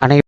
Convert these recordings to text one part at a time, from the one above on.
Aneh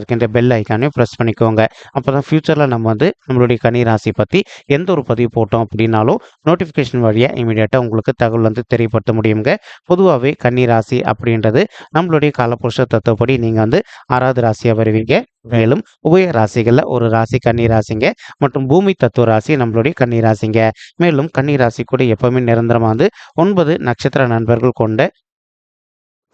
இருக்கின்ற bell ஐக்கானையும் press பண்ணிக்கோங்க. அப்போ தான் ஃப்யூச்சரில் நம்ம வந்து நம்மளுடைய கன்னி ராசி பற்றி எந்த ஒரு பதிவு போட்டோம் அப்படின்னாலும் நோட்டிஃபிகேஷன் வழியாக இமீடியட்டாக உங்களுக்கு தகவல் வந்து தெரியப்படுத்த முடியுங்க. பொதுவாகவே கன்னி ராசி அப்படின்றது நம்மளுடைய காலப்புருஷ தத்துவப்படி நீங்கள் வந்து ஆறாவது ராசியாக வருவீங்க. மேலும் உபய ராசிகளில் ஒரு ராசி கன்னி ராசிங்க மற்றும் பூமி தத்துவ ராசி நம்மளுடைய கன்னி ராசிங்க. மேலும் கன்னி ராசி கூட எப்பவுமே நிரந்தரமாக வந்து ஒன்பது நட்சத்திர நண்பர்கள் கொண்ட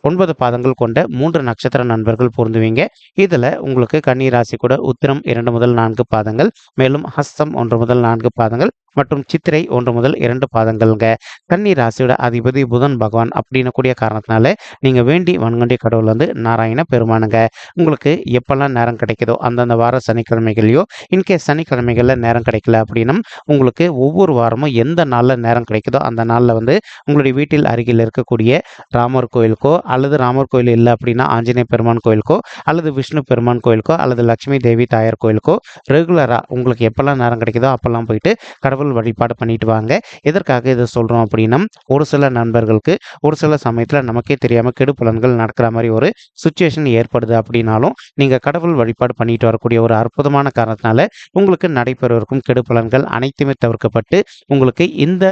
ஒன்பது பாதங்கள் கொண்ட மூன்று நட்சத்திர நண்பர்கள் பொருந்துவீங்க. இதில் உங்களுக்கு கன்னி ராசி கூட உத்திரம் இரண்டு முதல் நான்கு பாதங்கள் மேலும் ஹஸ்தம் ஒன்று முதல் நான்கு பாதங்கள் மற்றும் சித்திரை ஒன்று முதல் இரண்டு பாதங்கள்ங்க. கன்னி ராசியோட அதிபதி புதன் பகவான் அப்படின்னு கூடிய காரணத்தினால நீங்கள் வேண்டி வன்கொண்டிய கடவுள் வந்து நாராயண பெருமானுங்க. உங்களுக்கு எப்பெல்லாம் நேரம் கிடைக்குதோ அந்தந்த வார சனிக்கிழமைகளையோ இன்கேஸ் சனிக்கிழமைகளில் நேரம் கிடைக்கல அப்படின்னா உங்களுக்கு ஒவ்வொரு வாரமும் எந்த நாளில் நேரம் கிடைக்குதோ அந்த நாளில் வந்து உங்களுடைய வீட்டில் அருகில் இருக்கக்கூடிய ராமர் கோயிலுக்கோ அல்லது ராமர் கோயில் இல்லை அப்படின்னா ஆஞ்சநேய பெருமான் கோயிலுக்கோ அல்லது விஷ்ணு பெருமான் கோயிலுக்கோ அல்லது லட்சுமி தேவி தாயார் கோயிலுக்கோ ரெகுலராக உங்களுக்கு எப்பெல்லாம் நேரம் கிடைக்குதோ அப்பெல்லாம் போயிட்டு கடவுள் வழிபாடு பண்ணிட்டு வாங்க. எதற்காக இதை சொல்கிறோம் அப்படின்னா ஒரு சில நண்பர்களுக்கு ஒரு சில சமயத்தில் நமக்கே தெரியாமல் கெடு பலன்கள் நடக்கிற மாதிரி ஒரு சுச்சுவேஷன் ஏற்படுது அப்படின்னாலும் நீங்கள் கடவுள் வழிபாடு பண்ணிட்டு வரக்கூடிய ஒரு அற்புதமான காரணத்தினால உங்களுக்கு நடைபெறவிருக்கும் கெடு பலன்கள் அனைத்துமே தவிர்க்கப்பட்டு உங்களுக்கு இந்த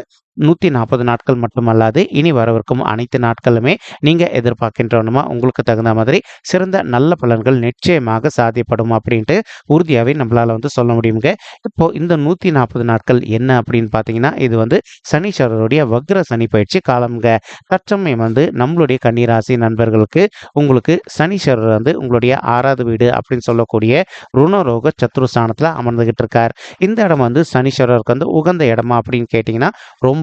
நூற்றி நாற்பது நாட்கள் மட்டுமல்லாது இனி வரவிருக்கும் அனைத்து நாட்களுமே நீங்கள் எதிர்பார்க்கின்றவனுமா? உங்களுக்கு தகுந்த மாதிரி சிறந்த நல்ல பலன்கள் நிச்சயமாக சாத்தியப்படும் அப்படின்ட்டு உறுதியாகவே நம்மளால் வந்து சொல்ல முடியுங்க. இப்போ இந்த நூற்றி நாற்பது நாட்கள் என்ன அப்படின்னு பார்த்தீங்கன்னா இது வந்து சனீஸ்வரருடைய வக்ர சனி பயிற்சி காலம்ங்க. தற்சமயம் வந்து நம்மளுடைய கன்னிராசி நண்பர்களுக்கு உங்களுக்கு சனீஸ்வரர் வந்து உங்களுடைய ஆறாவது வீடு அப்படின்னு சொல்லக்கூடிய ருணரோக சத்ருஸ்தானத்தில் அமர்ந்துகிட்டு இருக்கார். இந்த இடம் வந்து சனீஸ்வரருக்கு வந்து உகந்த இடமா அப்படின்னு கேட்டிங்கன்னா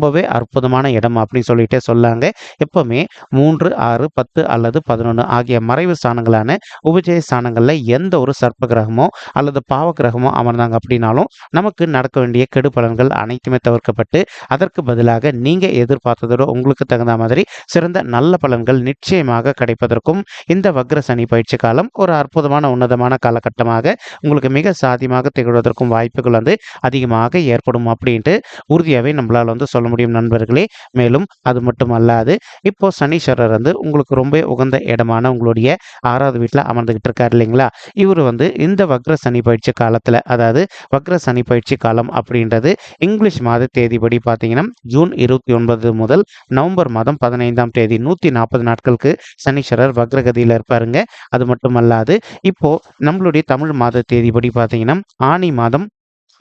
ரொம்பவே அற்புதமான இடம் அப்படின்னு சொல்லிட்டே சொல்லாங்க. எப்பவுமே மூன்று ஆறு பத்து அல்லது பதினொன்று ஆகிய மறைவு ஸ்தானங்களான உபஜய ஸ்தானங்களில் எந்த ஒரு சர்ப்ப கிரகமோ அல்லது பாவ கிரகமோ அமர்ந்தாங்க அப்படின்னாலும் நமக்கு நடக்க வேண்டிய கெடு பலன்கள் அனைத்துமே தவிர்க்கப்பட்டு அதற்கு பதிலாக நீங்கள் எதிர்பார்த்ததோட உங்களுக்கு தகுந்த மாதிரி சிறந்த நல்ல பலன்கள் நிச்சயமாக கிடைப்பதற்கும் இந்த வக்ர சனி பயிற்சி காலம் ஒரு அற்புதமான உன்னதமான காலகட்டமாக உங்களுக்கு மிக சாதியமாக திகழ்வதற்கும் வாய்ப்புகள் வந்து அதிகமாக ஏற்படும் அப்படின்ட்டு உறுதியாகவே நம்மளால் வந்து சொல்ல முடியும் நண்பர்களே. மேலும் அது மட்டும் அல்லாது இப்போ சனீஸ்வரர் வந்து உங்களுக்கு ரொம்ப உகந்த இடமான உங்களுடைய ஆறாவது வீட்டில் அமர்ந்துகிட்டு இருக்காரு இல்லைங்களா? இவர் வந்து இந்த வக்ர சனி பயிற்சி காலத்தில் அதாவது வக்ர சனி பயிற்சி காலம் அப்படின்றது இங்கிலீஷ் மாத தேதிப்படி பார்த்தீங்கன்னா ஜூன் இருபத்தி ஒன்பது முதல் நவம்பர் மாதம் பதினைந்தாம் தேதி நூற்றி நாற்பது நாட்களுக்கு சனீஸ்வரர் வக்ரகதியில் இருப்பாருங்க. அது மட்டும் அல்லாது இப்போ நம்மளுடைய தமிழ் மாத தேதிப்படி பார்த்தீங்கன்னா ஆனி மாதம்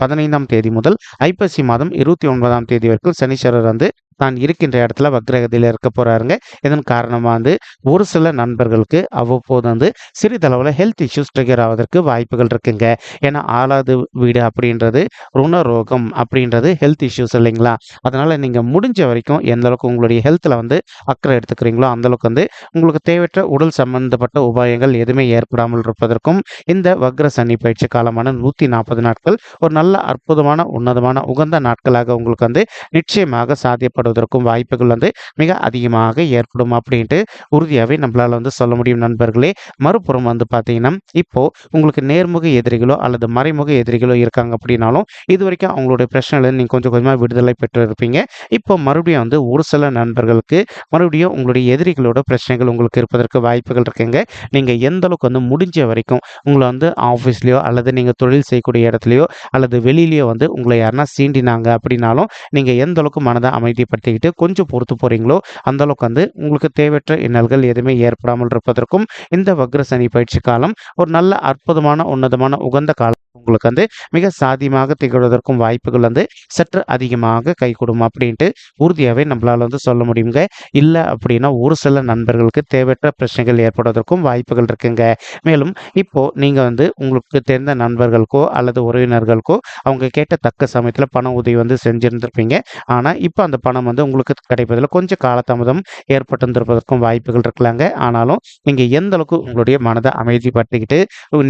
பதினைந்தாம் தேதி முதல் ஐப்பசி மாதம் இருபத்தி ஒன்பதாம் தேதி வரைக்கும் சனீஸ்வரர் வந்து தான் இருக்கின்ற இடத்துல வக்ரகதியில் இருக்க போறாருங்க. இதன் காரணமாக வந்து ஒரு சில நண்பர்களுக்கு அவ்வப்போது வந்து சிறிதளவில் ஹெல்த் இஷ்யூஸ் ட்ரிகர் ஆவதற்கு வாய்ப்புகள் இருக்குங்க. ஏன்னா ஆளாவது வீடு அப்படின்றது ருணரோகம் அப்படின்றது ஹெல்த் இஷ்யூஸ் இல்லைங்களா? அதனால நீங்கள் முடிஞ்ச வரைக்கும் எந்த அளவுக்கு உங்களுடைய ஹெல்த்தில் வந்து அக்கறை எடுத்துக்கிறீங்களோ அந்த அளவுக்கு வந்து உங்களுக்கு தேவையற்ற உடல் சம்பந்தப்பட்ட உபாயங்கள் எதுவுமே ஏற்படாமல் இருப்பதற்கும் இந்த வக்ர சனி பயிற்சி காலமான நூற்றி நாற்பது நாட்கள் ஒரு நல்ல அற்புதமான உன்னதமான உகந்த நாட்களாக உங்களுக்கு வந்து நிச்சயமாக ஏற்படுவதற்கும் வாய்ப்புகள் வந்து மிக அதிகமாக ஏற்படும் அப்படின்ட்டு உறுதியாகவே நம்மளால் வந்து சொல்ல முடியும் நண்பர்களே. மறுபுறம் வந்து பார்த்தீங்கன்னா இப்போது உங்களுக்கு நேர்முக எதிரிகளோ அல்லது மறைமுக எதிரிகளோ இருக்காங்க அப்படின்னாலும் இது வரைக்கும் அவங்களுடைய பிரச்சனைகளை நீங்கள் கொஞ்சம் கொஞ்சமாக விடுதலை பெற்று இருப்பீங்க இப்போ மறுபடியும் வந்து ஒரு சில நண்பர்களுக்கு மறுபடியும் உங்களுடைய எதிரிகளோட பிரச்சனைகள் உங்களுக்கு இருப்பதற்கு வாய்ப்புகள் இருக்குங்க. நீங்கள் எந்த அளவுக்கு வந்து முடிஞ்ச வரைக்கும் உங்களை வந்து ஆஃபீஸ்லேயோ அல்லது நீங்கள் தொழில் செய்யக்கூடிய இடத்துலையோ அல்லது வெளியிலேயோ வந்து உங்களை யாருன்னா சீண்டினாங்க அப்படின்னாலும் நீங்கள் எந்த அளவுக்கு மனதை அமைதிப்படுத்திக்கிட்டு கொஞ்சம் பொறுத்து போகிறீங்களோ அந்த அளவுக்கு வந்து உங்களுக்கு தேவையற்ற இன்னல்கள் எதுவுமே ஏற்படாமல் இருப்பதற்கும் இந்த வக்ர சனி பயிற்சி காலம் ஒரு நல்ல அற்புதமான உன்னதமான உகந்த காலம். உங்களுக்கு வந்து மிக சாதியமாக திகழ்வதற்கும் வாய்ப்புகள் வந்து சற்று அதிகமாக கை கொடுக்கும் அப்படின்ட்டு உறுதியாகவே நம்மளால் வந்து சொல்ல முடியுங்க. இல்லை அப்படின்னா ஒரு சில நண்பர்களுக்கு தேவையற்ற பிரச்சனைகள் ஏற்படுவதற்கும் வாய்ப்புகள் இருக்குங்க. மேலும் இப்போ நீங்கள் வந்து உங்களுக்கு தெரிந்த நண்பர்களுக்கோ அல்லது உறவினர்களுக்கோ அவங்க கேட்ட தக்க சமயத்தில் பண உதவி வந்து செஞ்சுருந்துருப்பீங்க. ஆனால் இப்போ அந்த பணம் வந்து உங்களுக்கு கிடைப்பதில் கொஞ்சம் காலதாமதம் ஏற்பட்டிருந்திருப்பதற்கும் வாய்ப்புகள் இருக்கலாங்க. ஆனாலும் நீங்கள் எந்த அளவுக்கு உங்களுடைய மனதை அமைதிப்படுத்திக்கிட்டு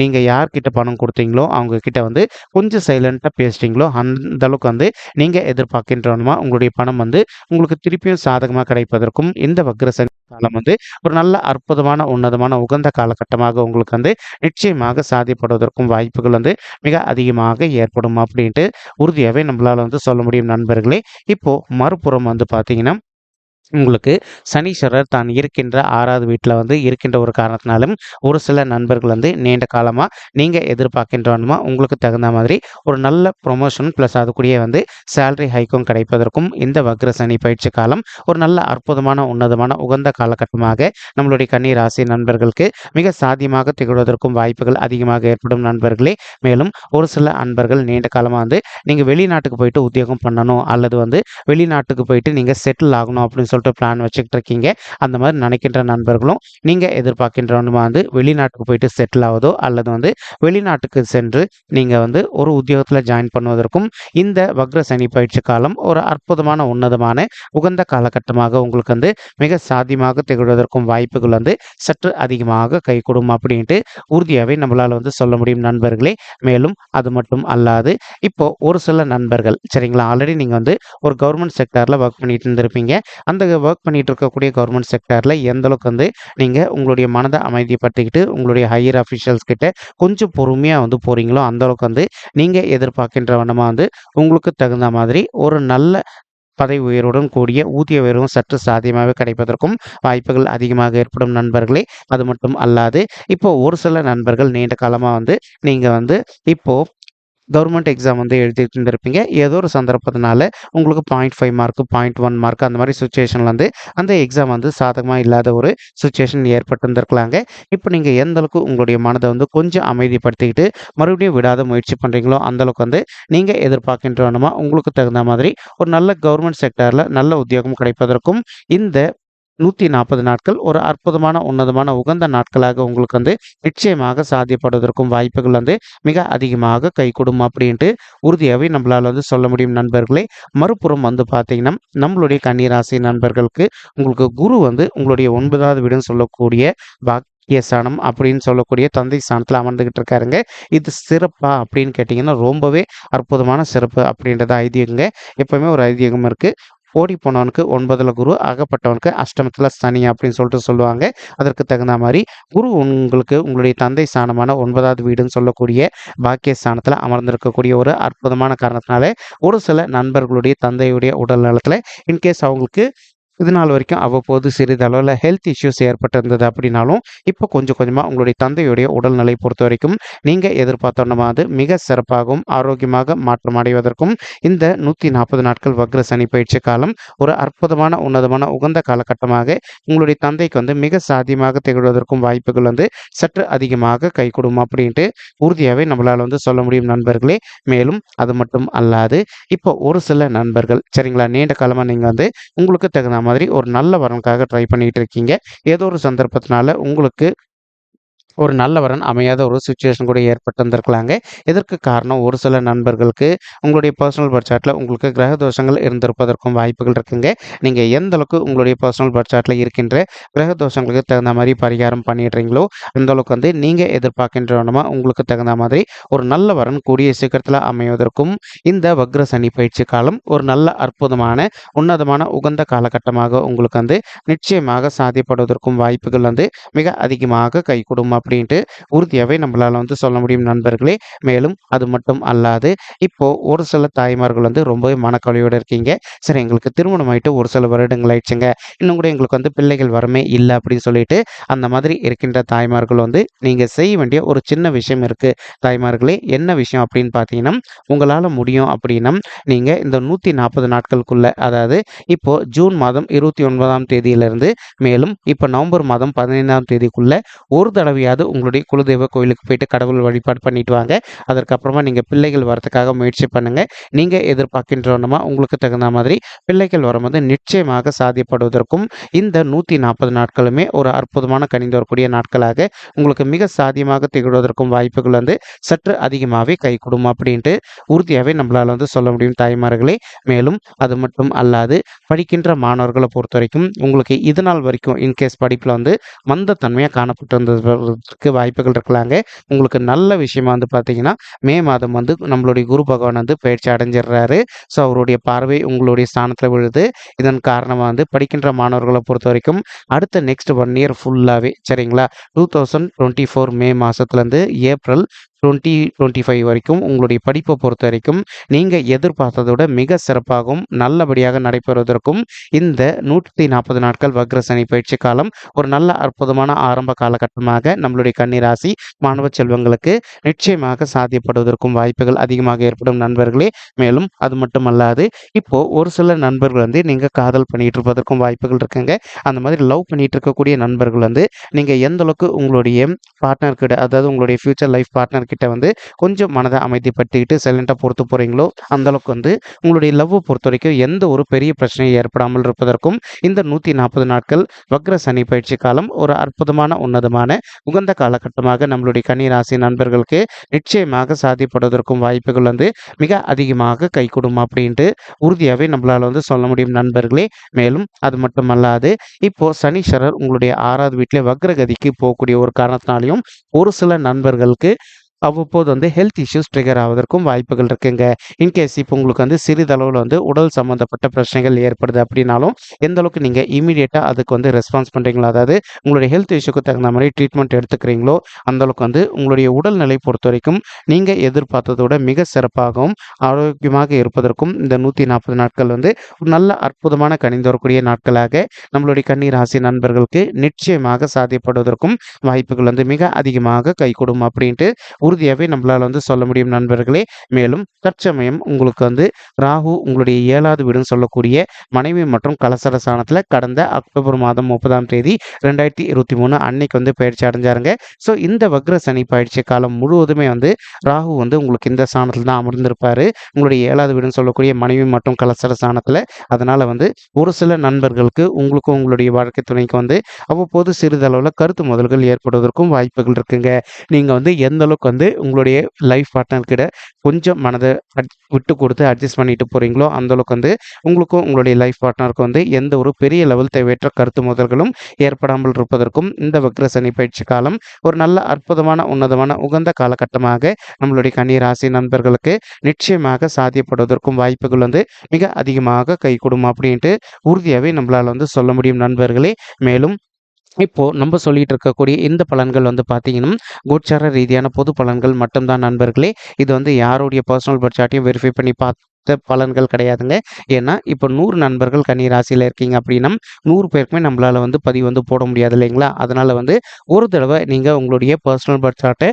நீங்கள் யார்கிட்ட பணம் கொடுத்தீங்களோ அவங்க உங்ககிட்ட வந்து கொஞ்சம் சைலண்ட்டாக பேசுகிறீங்களோ அந்த அளவுக்கு வந்து நீங்கள் எதிர்பார்க்கின்றனமா உங்களுடைய பணம் வந்து உங்களுக்கு திருப்பியும் சாதகமாக கிடைப்பதற்கும் இந்த வக்ரசனி காலம் வந்து ஒரு நல்ல அற்புதமான உன்னதமான உகந்த காலகட்டமாக உங்களுக்கு வந்து நிச்சயமாக சாதிப்படுவதற்கும் வாய்ப்புகள் வந்து மிக அதிகமாக ஏற்படும் அப்படின்ட்டு உறுதியாகவே நம்மளால் வந்து சொல்ல முடியும் நண்பர்களே. இப்போது மறுபுறம் வந்து பார்த்தீங்கன்னா உங்களுக்கு சனீஸ்வரர் தான் இருக்கின்ற ஆறாவது வீட்டில் வந்து இருக்கின்ற ஒரு காரணத்தினாலும் ஒரு சில நண்பர்கள் வந்து நீண்ட காலமாக நீங்கள் எதிர்பார்க்கின்றவனுமா உங்களுக்கு தகுந்த மாதிரி ஒரு நல்ல ப்ரொமோஷன் ப்ளஸ் அதுக்குரிய வந்து சேலரி ஹைக்கும் கிடைப்பதற்கும் இந்த வக்ர சனி பயிற்சி காலம் ஒரு நல்ல அற்புதமான உன்னதமான உகந்த காலகட்டமாக நம்மளுடைய கன்னி ராசி நண்பர்களுக்கு மிக சாத்தியமாக திகழ்வதற்கும் வாய்ப்புகள் அதிகமாக ஏற்படும் நண்பர்களே. மேலும் ஒரு சில அன்பர்கள் நீண்ட காலமாக வந்து நீங்கள் வெளிநாட்டுக்கு போயிட்டு உத்தியோகம் பண்ணணும் அல்லது வந்து வெளிநாட்டுக்கு போயிட்டு நீங்கள் செட்டில் ஆகணும் அப்படின்னு சொல்லிட்டு பிளான் வச்சுக்கிட்டு இருக்கீங்க அந்த மாதிரி நினைக்கின்ற நண்பர்களும் நீங்கள் எதிர்பார்க்கின்றவனுமா வந்து வெளிநாட்டுக்கு போயிட்டு செட்டில் ஆவதோ அல்லது வந்து வெளிநாட்டுக்கு சென்று நீங்கள் வந்து ஒரு உத்தியோகத்தில் ஜாயின் பண்ணுவதற்கும் இந்த வக்ர சனி பயிற்சி காலம் ஒரு அற்புதமான உன்னதமான உகந்த காலகட்டமாக உங்களுக்கு வந்து மிக சாத்தியமாக திகழ்வதற்கும் வாய்ப்புகள் வந்து சற்று அதிகமாக கைகூடும் அப்படின்ட்டு உறுதியாகவே நம்மளால் வந்து சொல்ல முடியும் நண்பர்களே. மேலும் அது மட்டும் அல்லாது இப்போ ஒரு சில நண்பர்கள் சரிங்களா? ஆல்ரெடி நீங்கள் வந்து ஒரு கவர்மெண்ட் செக்டாரில் ஒர்க் பண்ணிட்டு இருந்திருப்பீங்க. அந்த ஒர்க் பண்ணிட்டு இருக்கக்கூடிய கவர்மெண்ட் செக்டாரில் எந்த அளவுக்கு வந்து நீங்கள் உங்களுடைய மனதை அமைதிப்படுத்திக்கிட்டு உங்களுடைய ஹையர் அஃபிஷியல்ஸ் கிட்ட கொஞ்சம் பொறுமையாக வந்து போகிறீங்களோ அந்த அளவுக்கு வந்து நீங்கள் எதிர்பார்க்கின்ற வண்ணமாக வந்து உங்களுக்கு தகுந்த மாதிரி ஒரு நல்ல பதவி உயர்வுடன் கூடிய ஊதிய உயர்வும் சற்று சாத்தியமாகவே கிடைப்பதற்கும் வாய்ப்புகள் அதிகமாக ஏற்படும் நண்பர்களே. அது மட்டும் அல்லாது இப்போ ஒரு சில நண்பர்கள் நீண்ட காலமாக வந்து நீங்கள் வந்து இப்போது கவர்மெண்ட் எக்ஸாம் வந்து எழுதிட்டு இருந்திருப்பீங்க. ஏதோ ஒரு சந்தர்ப்பத்தினால உங்களுக்கு point five mark point one mark அந்த மாதிரி சுச்சுவேஷனில் வந்து அந்த எக்ஸாம் வந்து சாதகமாக இல்லாத ஒரு சுச்சுவேஷன் ஏற்பட்டிருந்திருக்கலாங்க. இப்போ நீங்கள் எந்த அளவுக்கு உங்களுடைய மனதை வந்து கொஞ்சம் அமைதிப்படுத்திக்கிட்டு மறுபடியும் விடாத முயற்சி பண்ணுறீங்களோ அந்தளவுக்கு வந்து நீங்கள் எதிர்பார்க்கின்றனமா உங்களுக்கு தகுந்த மாதிரி ஒரு நல்ல கவர்மெண்ட் செக்டரில் நல்ல உத்தியோகம் கிடைப்பதற்கும் இந்த நூற்றி நாற்பது நாட்கள் ஒரு அற்புதமான உன்னதமான உகந்த நாட்களாக உங்களுக்கு வந்து நிச்சயமாக சாத்தியப்படுவதற்கும் வாய்ப்புகள் வந்து மிக அதிகமாக கைகூடும் அப்படின்ட்டு உறுதியாகவே நம்மளால் வந்து சொல்ல முடியும் நண்பர்களே. மறுபுறம் வந்து பார்த்தீங்கன்னா நம்மளுடைய கன்னிராசி நண்பர்களுக்கு உங்களுக்கு குரு வந்து உங்களுடைய ஒன்பதாவது வீடுன்னு சொல்லக்கூடிய பாக்கிய ஸ்தானம் அப்படின்னு சொல்லக்கூடிய தந்தை ஸ்தானத்தில் அமர்ந்துகிட்டு இருக்காருங்க. இது சிறப்பா அப்படின்னு கேட்டிங்கன்னா ரொம்பவே அற்புதமான சிறப்பு அப்படின்றத ஐதீகங்க. எப்பவுமே ஒரு ஐதீகம் இருக்குது ஓடி போனவனுக்கு ஒன்பதுல குரு அகப்பட்டவனுக்கு அஷ்டமத்தில் சனி அப்படின்னு சொல்லிட்டு சொல்லுவாங்க. அதற்கு தகுந்த மாதிரி குரு உங்களுக்கு உங்களுடைய தந்தை ஸ்தானமான ஒன்பதாவது வீடுன்னு சொல்லக்கூடிய பாக்கிய ஸ்தானத்தில் அமர்ந்திருக்கக்கூடிய ஒரு அற்புதமான காரணத்தினால ஒரு சில நண்பர்களுடைய தந்தையுடைய உடல் நலத்தில் இன்கேஸ் அவங்களுக்கு இது நாள் வரைக்கும் அவ்வப்போது சிறிதளவில் ஹெல்த் இஷ்யூஸ் ஏற்பட்டிருந்தது அப்படின்னாலும் இப்போ கொஞ்சம் கொஞ்சமாக உங்களுடைய தந்தையுடைய உடல்நிலை பொறுத்த வரைக்கும் நீங்கள் எதிர்பார்த்தோன்னா அது மிக சிறப்பாகவும் ஆரோக்கியமாக மாற்றம் அடைவதற்கும் இந்த நூற்றி நாற்பது நாட்கள் வக்ர சனி பயிற்சி காலம் ஒரு அற்புதமான உன்னதமான உகந்த காலகட்டமாக உங்களுடைய தந்தைக்கு வந்து மிக சாத்தியமாக திகழ்வதற்கும் வாய்ப்புகள் வந்து சற்று அதிகமாக கை கொடுக்கும் அப்படின்ட்டு உறுதியாகவே நம்மளால் வந்து சொல்ல முடியும் நண்பர்களே. மேலும் அது மட்டும் அல்லாது இப்போ ஒரு சில நண்பர்கள் சரிங்களா? நீண்ட காலமாக நீங்கள் வந்து உங்களுக்கு தகுந்த மாதிரி ஒரு நல்ல வரனுக்காக ட்ரை பண்ணிட்டு இருக்கீங்க. ஏதோ ஒரு சந்தர்ப்பத்தினால உங்களுக்கு ஒரு நல்ல வரன் அமையாத ஒரு சுச்சுவேஷன் கூட ஏற்பட்டிருந்திருக்கலாங்க இதற்கு காரணம் ஒரு சில நண்பர்களுக்கு உங்களுடைய பர்சனல் பட்ஜெட்டில் உங்களுக்கு கிரக தோஷங்கள் இருந்திருப்பதற்கும் வாய்ப்புகள் இருக்குங்க. நீங்கள் எந்த அளவுக்கு உங்களுடைய பர்சனல் பட்ஜெட்டில் இருக்கின்ற கிரக தோஷங்களுக்கு தகுந்த மாதிரி பரிகாரம் பண்ணிடுறீங்களோ அந்த அளவுக்கு வந்து நீங்கள் எதிர்பார்க்கின்றவனமா உங்களுக்கு தகுந்த மாதிரி ஒரு நல்ல வரன் கூடிய சீக்கிரத்தில் அமைவதற்கும் இந்த வக்ர சனி பயிற்சி காலம் ஒரு நல்ல அற்புதமான உன்னதமான உகந்த காலகட்டமாக உங்களுக்கு வந்து நிச்சயமாக சாதிப்படுவதற்கும் வாய்ப்புகள் வந்து மிக அதிகமாக கைகூடும் அப்படின்ட்டு உறுதியாகவே நம்மளால் வந்து சொல்ல முடியும் நண்பர்களே. மேலும் அது மட்டும் அல்லாது இப்போது ஒரு சில தாய்மார்கள் வந்து ரொம்பவே மனக்கவலையோடு இருக்கீங்க. சரி எங்களுக்கு திருமணம் ஆயிட்டு ஒரு சில வருடங்கள் ஆயிடுச்சுங்க. இன்னும் கூட எங்களுக்கு வந்து பிள்ளைகள் வரமே இல்லை அப்படின்னு சொல்லிட்டு அந்த மாதிரி இருக்கின்ற தாய்மார்கள் வந்து நீங்கள் செய்ய வேண்டிய ஒரு சின்ன விஷயம் இருக்குது தாய்மார்களே என்ன விஷயம் அப்படின்னு பார்த்தீங்கன்னா உங்களால் முடியும் அப்படின்னா நீங்கள் இந்த நூற்றி நாற்பது நாட்களுக்குள்ளே அதாவது இப்போது ஜூன் மாதம் இருபத்தி ஒன்பதாம் தேதியிலிருந்து மேலும் இப்போ நவம்பர் மாதம் பதினைந்தாம் தேதிக்குள்ளே ஒரு தடவையாக எப்படியாவது உங்களுடைய குலதெய்வ கோயிலுக்கு போயிட்டு கடவுள் வழிபாடு பண்ணிட்டு வாங்க. அதற்கப்புறமா நீங்கள் பிள்ளைகள் வரத்துக்காக முயற்சி பண்ணுங்கள் நீங்கள் எதிர்பார்க்கின்றோன்னா உங்களுக்கு தகுந்த மாதிரி பிள்ளைகள் வரும்போது நிச்சயமாக சாதியப்படுவதற்கும் இந்த நூற்றி நாற்பது நாட்களுமே ஒரு அற்புதமான கணிந்து வரக்கூடிய நாட்களாக உங்களுக்கு மிக சாதியமாக திகழ்வதற்கும் வாய்ப்புகள் வந்து சற்று அதிகமாகவே கை அப்படின்ட்டு உறுதியாகவே நம்மளால் வந்து சொல்ல முடியும் தாய்மார்களே. மேலும் அது மட்டும் அல்லாது படிக்கின்ற மாணவர்களை பொறுத்த வரைக்கும் உங்களுக்கு இது நாள் வரைக்கும் இன்கேஸ் படிப்பில் வந்து மந்தத்தன்மையாக காணப்பட்டிருந்ததுக்கு வாய்ப்புகள் இருக்கலாங்க. உங்களுக்கு நல்ல விஷயமா வந்து பார்த்தீங்கன்னா மே மாதம் வந்து நம்மளுடைய குரு பகவான் வந்து பயிற்சி அடைஞ்சிடுறாரு ஸோ அவருடைய பார்வை உங்களுடைய ஸ்தானத்தில் விழுது. இதன் காரணமாக வந்து படிக்கின்ற மாணவர்களை பொறுத்த வரைக்கும் அடுத்த நெக்ஸ்ட் ஒன் இயர் ஃபுல்லாகவே சரிங்களா? Two thousand twenty four May மாதத்துலேருந்து ஏப்ரல் டுவெண்ட்டி டுவெண்ட்டி ஃபைவ் வரைக்கும் உங்களுடைய படிப்பை பொறுத்த வரைக்கும் நீங்கள் எதிர்பார்த்ததோட மிக சிறப்பாகவும் நல்லபடியாக நடைபெறுவதற்கும் இந்த நூற்றி நாற்பது நாட்கள் வக்ர சனி பயிற்சி காலம் ஒரு நல்ல அற்புதமான ஆரம்ப காலகட்டமாக நம்மளுடைய கன்னிராசி மாணவ செல்வங்களுக்கு நிச்சயமாக சாத்தியப்படுவதற்கும் வாய்ப்புகள் அதிகமாக ஏற்படும் நண்பர்களே. மேலும் அது மட்டுமல்லாது இப்போ ஒரு சில நண்பர்கள் வந்து நீங்கள் காதல் பண்ணிட்டு இருப்பதற்கும் வாய்ப்புகள் இருக்குங்க. அந்த மாதிரி லவ் பண்ணிட்டு இருக்கக்கூடிய நண்பர்கள் வந்து நீங்கள் எந்த அளவுக்கு உங்களுடைய பார்ட்னர் கிட்ட அதாவது உங்களுடைய ஃபியூச்சர் லைஃப் பார்ட்னர் கிட்ட வந்து கொஞ்சம் மனதை அமைதிப்படுத்திக்கிட்டு சைலண்டாக பொறுத்து போகிறீங்களோ அந்தளவுக்கு வந்து உங்களுடைய லவ்வை பொறுத்த வரைக்கும் எந்த ஒரு பெரிய பிரச்சனையும் ஏற்படாமல் இருப்பதற்கும் இந்த நூற்றி நாற்பது நாட்கள் வக்ர சனி பயிற்சி காலம் ஒரு அற்புதமான உன்னதமான உகந்த காலகட்டமாக நம்மளுடைய கன்னிராசி நண்பர்களுக்கு நிச்சயமாக சாதிப்படுவதற்கும் வாய்ப்புகள் வந்து மிக அதிகமாக கை அப்படின்ட்டு உறுதியாகவே நம்மளால் வந்து சொல்ல முடியும் நண்பர்களே. மேலும் அது மட்டுமல்லாது இப்போ சனீஸ்வரர் உங்களுடைய ஆறாவது வீட்டிலே வக்ரகதிக்கு போகக்கூடிய ஒரு காரணத்தினாலையும் ஒரு சில நண்பர்களுக்கு அவ்வப்போது வந்து ஹெல்த் இஷ்யூஸ் ட்ரிகர் ஆவதற்கும் வாய்ப்புகள் இருக்குங்க. இன்கேஸ் இப்போ உங்களுக்கு வந்து சிறிதளவில் வந்து உடல் சம்மந்தப்பட்ட பிரச்சனைகள் ஏற்படுது அப்படின்னாலும் எந்த அளவுக்கு நீங்கள் இமீடியட்டாக அதுக்கு வந்து ரெஸ்பான்ஸ் பண்ணுறீங்களோ அதாவது உங்களுடைய ஹெல்த் இஷ்யூக்கு தகுந்த மாதிரி ட்ரீட்மெண்ட் எடுத்துக்கிறீங்களோ அந்த அளவுக்கு வந்து உங்களுடைய உடல்நிலை பொறுத்த வரைக்கும் நீங்கள் எதிர்பார்த்ததோட மிக சிறப்பாகவும் ஆரோக்கியமாக இருப்பதற்கும் இந்த நூற்றி நாற்பது நாட்கள் வந்து ஒரு நல்ல அற்புதமான கணிந்து வரக்கூடிய நாட்களாக நம்மளுடைய கண்ணீர் ராசி நண்பர்களுக்கு நிச்சயமாக சாத்தியப்படுவதற்கும் வாய்ப்புகள் வந்து மிக அதிகமாக கை கொடுக்கும் அப்படின்ட்டு உறுதியாகவே நம்மளால் வந்து சொல்ல முடியும் நண்பர்களே. மேலும் தற்சமயம் உங்களுக்கு வந்து ராகு உங்களுடைய ஏழாவது வீடுன்னு சொல்லக்கூடிய மனைவி மற்றும் கலசர சாணத்தில் கடந்த அக்டோபர் மாதம் முப்பதாம் தேதி ரெண்டாயிரத்தி இருபத்தி மூணு அன்னைக்கு வந்து பயிற்சி அடைஞ்சாருங்க. ஸோ இந்த வக்ர சனி பயிற்சி காலம் முழுவதுமே வந்து ராகு வந்து உங்களுக்கு இந்த சாணத்தில் தான் அமர்ந்திருப்பார். உங்களுடைய ஏழாவது வீடுன்னு சொல்லக்கூடிய மனைவி மற்றும் கலசர சாணத்தில் அதனால் வந்து ஒரு சில நண்பர்களுக்கு உங்களுக்கும் உங்களுடைய வாழ்க்கை துணைக்கு வந்து அவ்வப்போது சிறிதளவில் கருத்து முதல்கள் ஏற்படுவதற்கும் வாய்ப்புகள் இருக்குங்க. நீங்கள் வந்து எந்த அளவுக்கு வந்து உங்களுடைய லைஃப் பார்ட்னர்கிட்ட கொஞ்சம் மனதை விட்டு கொடுத்து அட்ஜஸ்ட் பண்ணிட்டு போகிறீங்களோ அந்தளவுக்கு வந்து உங்களுக்கும் உங்களுடைய லைஃப் பார்ட்னருக்கும் வந்து எந்த ஒரு பெரிய லெவல் தேவையற்ற கருத்து முதல்களும் ஏற்படாமல் இருப்பதற்கும் இந்த வக்ர சனி பயிற்சி காலம் ஒரு நல்ல அற்புதமான உன்னதமான உகந்த காலகட்டமாக நம்மளுடைய கன்னி ராசி நண்பர்களுக்கு நிச்சயமாக சாத்தியப்படுவதற்கும் வாய்ப்புகள் வந்து மிக அதிகமாக கை கொடுக்கும் அப்படின்ட்டு உறுதியாகவே நம்மளால் வந்து சொல்ல முடியும் நண்பர்களே. மேலும் இப்போ நம்ம சொல்லிட்டு இருக்கக்கூடிய இந்த பலன்கள் வந்து பார்த்தீங்கன்னா கோச்சார ரீதியான பொது பலன்கள் மட்டும்தான் நண்பர்களே. இது வந்து யாருடைய பர்சனல் பட்ஜெட்டையும் வெரிஃபை பண்ணி பார்த்த பலன்கள் கிடையாதுங்க. ஏன்னா இப்போ நூறு நண்பர்கள் கன்னி ராசியில் இருக்கீங்க அப்படின்னா நூறு பேருக்குமே நம்மளால் வந்து பதிவு வந்து போட முடியாது இல்லைங்களா? அதனால் வந்து ஒரு தடவை நீங்கள் உங்களுடைய பர்சனல் பட்ஜெட்டை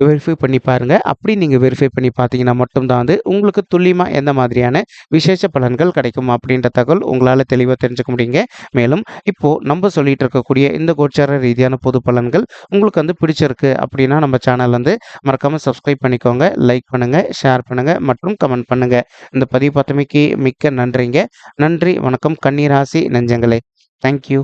வெரிஃபை பண்ணி பாருங்கள் அப்படி நீங்கள் வெரிஃபை பண்ணி பார்த்தீங்கன்னா மட்டும்தான் வந்து உங்களுக்கு துல்லியமாக எந்த மாதிரியான விசேஷ பலன்கள் கிடைக்கும் அப்படின்ற தகவல் உங்களால் தெளிவாக தெரிஞ்சுக்க முடியுங்க. மேலும் இப்போது நம்ம சொல்லிட்டு இருக்கக்கூடிய இந்த கோச்சார ரீதியான பொது பலன்கள் உங்களுக்கு வந்து பிடிச்சிருக்கு அப்படின்னா நம்ம சேனல் வந்து மறக்காமல் சப்ஸ்கிரைப் பண்ணிக்கோங்க. லைக் பண்ணுங்கள் ஷேர் பண்ணுங்கள் மற்றும் கமெண்ட் பண்ணுங்கள் இந்த பதிவு பார்த்தமைக்கு மிக்க நன்றிங்க. நன்றி வணக்கம். கன்னிராசி நெஞ்சங்களே. தேங்க்யூ